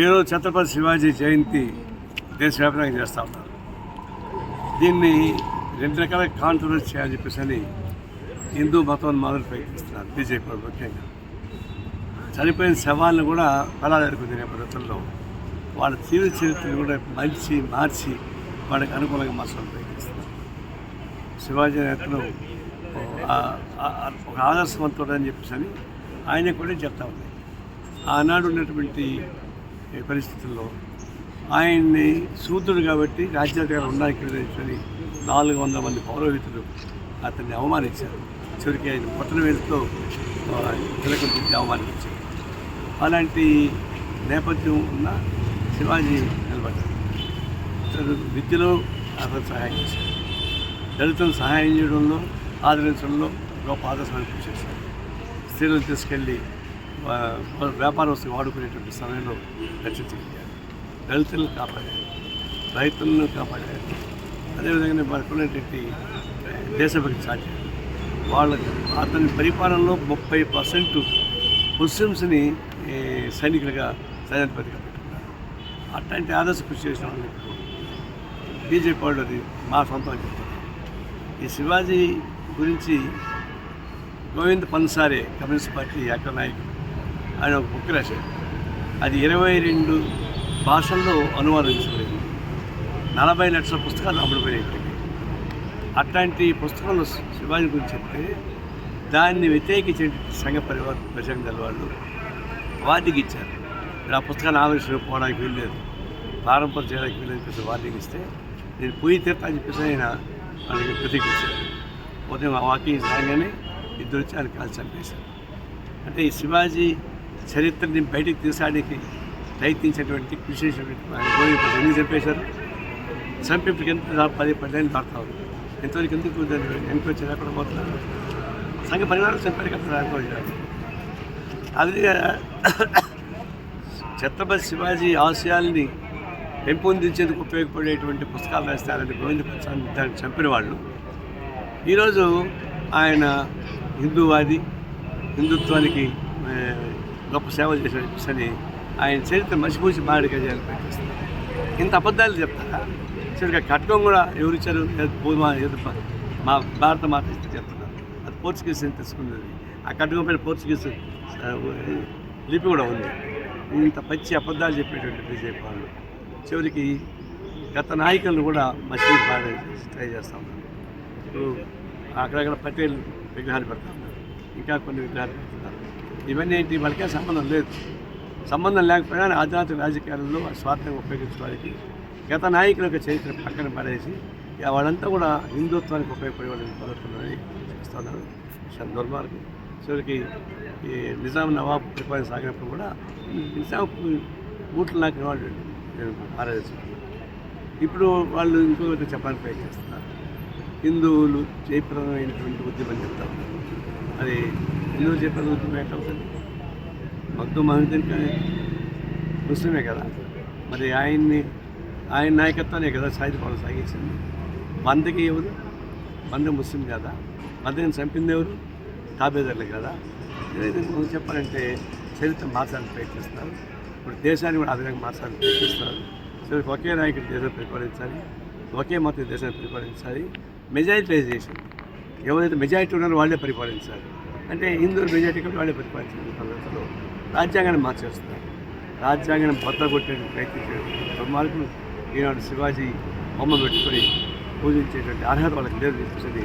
ఈరోజు ఛత్రపతి శివాజీ జయంతి దేశవ్యాప్తంగా చేస్తూ ఉన్నారు. దీన్ని రెండు రకాల కాంట్రవర్సీ అని చెప్పేసి అని హిందూ మతం మొదలు ప్రయత్నిస్తున్నారు బీజేపీ ముఖ్యంగా. చనిపోయిన శవాలను కూడా పలాదెరుకునే పద్ధతుల్లో వాళ్ళ జీవిత చరిత్రను కూడా మంచి మార్చి వాళ్ళకి అనుకూలంగా మార్చడం ప్రయత్నిస్తున్నారు శివాజీ నేతలు ఒక ఆదర్శవంతుడు అని చెప్పేసి అని ఆయన కూడా చెప్తా ఉంది ఆనాడు ఉన్నటువంటి పరిస్థితుల్లో ఆయన్ని శూద్రుడు కాబట్టి రాజ్యాధికారం ఉండడానికి నాలుగు వందల మంది పౌరోహితులు అతన్ని అవమానించారు. చివరికి ఆయన పట్టణ వేలుతో తిలకం తిట్టి అవమానించారు. అలాంటి నేపథ్యం ఉన్న శివాజీ నిలబడ్డారు. అతను విద్యలో అతను సహాయం చేశారు దళితులను సహాయం చేయడంలో ఆదరించడంలో గొప్ప ఆదర్శాన్ని చేశారు. స్త్రీలను తీసుకెళ్ళి వా- వ్యాపార వస్తువు వాడుకునేటువంటి సమయంలో రక్షించగలిగారు. దళితులను కాపాడారు. రైతులను కాపాడారు. అదేవిధంగా మనకున్నటువంటి దేశభక్తి సాధ్యం వాళ్ళ అతని పరిపాలనలో ముప్పై పర్సెంట్ ముస్లిమ్స్ని సైనికులుగా సైన్యాధిపతిగా పెట్టుకున్నారు. అట్లాంటి ఆదర్శ కృషి చేసిన వాళ్ళు బీజేపీ వాళ్ళు అది మా సొంతం చెప్తారు ఈ శివాజీ గురించి Govind Pansare communist party actor నాయకుడు ఆయన ఒక బుక్ రాశారు అది ఇరవై రెండు భాషల్లో అనువాదించబడింది. నలభై లక్షల పుస్తకాలు అమ్ముడుపోయినట్టు అట్లాంటి పుస్తకంలో శివాజీ గురించి చెప్తే దాన్ని వ్యతిరేకించే సంఘ పరివార ప్రజంగ దళ వాళ్ళు వార్నింగ్ ఇచ్చారు. మీరు ఆ పుస్తకాన్ని ఆవిష్కరణ పోవడానికి వీల్లేదు. ప్రారంభం చేయడానికి వీల్లేదు చెప్పేసి వార్నింగ్ ఇస్తే నేను పోయి తీర్థా అని చెప్పేసి ఆయన వాళ్ళకి ప్రతికించారు ఉదయం ఆ వాకింగ్ రాగానే ఇద్దరు వచ్చి ఆయన కాల్చి చంపేశారు. అంటే ఈ శివాజీ చరిత్రని బయటికి తీసడానికి ప్రయత్నించేటువంటి కృషి చేసినటువంటి ఆయన గోవింద చంపేశారు చంపి ఎంత పది పదిహేను దాటుతా ఉంది. ఎంతవరకు ఎందుకు ఎంతో వచ్చేది పోతున్నారు సంఘ పరివారం చంపారు కదా అనుకోవాలి అది ఛత్రపతి శివాజీ ఆశయాల్ని పెంపొందించేందుకు ఉపయోగపడేటువంటి పుస్తకాలు రాస్తారని గోవింద ప్రసాద్ దాన్ని చంపిన వాళ్ళు ఈరోజు ఆయన హిందూవాది హిందుత్వానికి గొప్ప సేవ అని ఆయన చరిత్ర మసిపూసి మాడిగా చేయాలని ప్రయత్నిస్తారు ఇంత అబద్ధాలు చెప్తారా సరిగ్గా కట్కం కూడా ఎవరిచ్చారు ఇచ్చారు మా భారత మాత ఇస్తే చెప్తున్నారు అది పోర్చుగీస్ అని తెలుసుకున్నది ఆ కట్కం పైన పోర్చుగీస్ లిపి కూడా ఉంది ఇంత పచ్చి అబద్ధాలు చెప్పేటువంటి బీజేపీ వాళ్ళు చివరికి గత నాయకులను కూడా మసీదు బాగా ట్రై చేస్తా ఉన్నారు ఇప్పుడు అక్కడక్కడ పటేల్ విగ్రహాలు పెడతా ఉన్నారు ఇంకా కొన్ని విగ్రహాలు పెడుతున్నారు ఇవన్నీ ఏంటి వాళ్ళకే సంబంధం లేదు. సంబంధం లేకపోయినా ఆధ్యాత్మిక రాజకీయాలలో స్వార్థంగా ఉపయోగించడానికి గత నాయకుల యొక్క చరిత్ర పక్కన పడేసి వాళ్ళంతా కూడా హిందుత్వానికి ఉపయోగపడే వాళ్ళని పద్ధతులని చేస్తున్నారు చాలా దుర్మార్గం చివరికి ఈ నిజాం నవాబ్ పరిపాలన సాగినప్పుడు కూడా నిజాం బూట్లు నాకిన వాళ్ళు ఆరాధించారు ఇప్పుడు వాళ్ళు ఇంకొకటి చెప్పడానికి ప్రయత్నిస్తున్నారు. హిందువులు జయప్రదమైనటువంటి ఉద్యమం చెప్తారు. అది అది హిందువులు జయప్రద ఉద్యమం ఎట్లవుతుంది భక్తు మహమ్మద్ ముస్లిమే కదా. మరి ఆయన్ని ఆయన నాయకత్వానే కదా సాయుధ పాలన సాగించింది. వందకి ఎవరు? బంద ముస్లిం కదా. వందని చంపింది ఎవరు? తాబేదారులు కదా. ఏదైతే చెప్పాలంటే చరిత్ర మార్చాలని ప్రయత్నిస్తున్నారు. ఇప్పుడు దేశాన్ని కూడా ఆ విధంగా మార్చాలని ప్రయత్నిస్తున్నారు. సో ఒకే నాయకుడు దేశం పరిపాలించాలి ఒకే మతం దేశాన్ని పరిపాలించాలి. మెజారిటైజేషన్. ఎవరైతే మెజారిటీ ఉన్నారో వాళ్ళే పరిపాలించాలి. అంటే హిందువులు మెజారిటీ వాళ్ళే ప్రతిపాదించిన పద్ధతిలో రాజ్యాంగాన్ని మార్చేస్తున్నారు. రాజ్యాంగాన్ని బద్ద కొట్టే ప్రయత్నించే దుర్మార్గులు ఈనాడు శివాజీ బొమ్మ పెట్టుకొని పూజించేటువంటి అర్హత వాళ్ళకి లేదు తీసుకుని